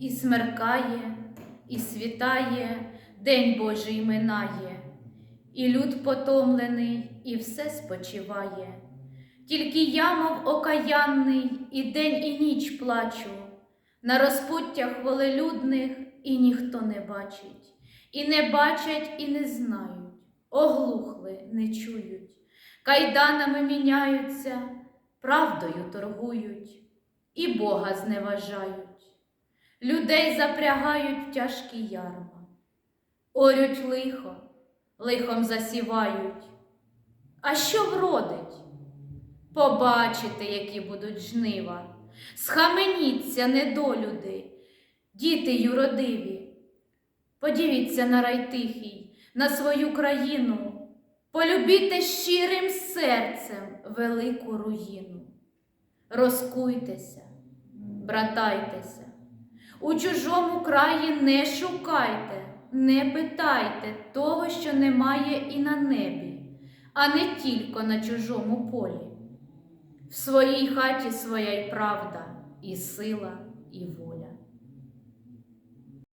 І смеркає, і світає, День Божий минає, і люд потомлений, і все спочиває. Тільки я, мов окаянний, і день, і ніч плачу, на розпуттях волелюдних і ніхто не бачить, і не бачать, і не знають, оглухли, не чують, кайданами міняються, правдою торгують, і Бога зневажають. Людей запрягають в тяжкі ярма, орють лихо, лихом засівають. А що вродить? Побачите, які будуть жнива, схаменіться, недолюди, діти юродиві. Подивіться на рай тихий, на свою країну, полюбіте щирим серцем велику руїну. Розкуйтеся, братайтеся. У чужому краї не шукайте, не питайте того, що немає і на небі, а не тільки на чужому полі. В своїй хаті своя й правда, і сила, і воля.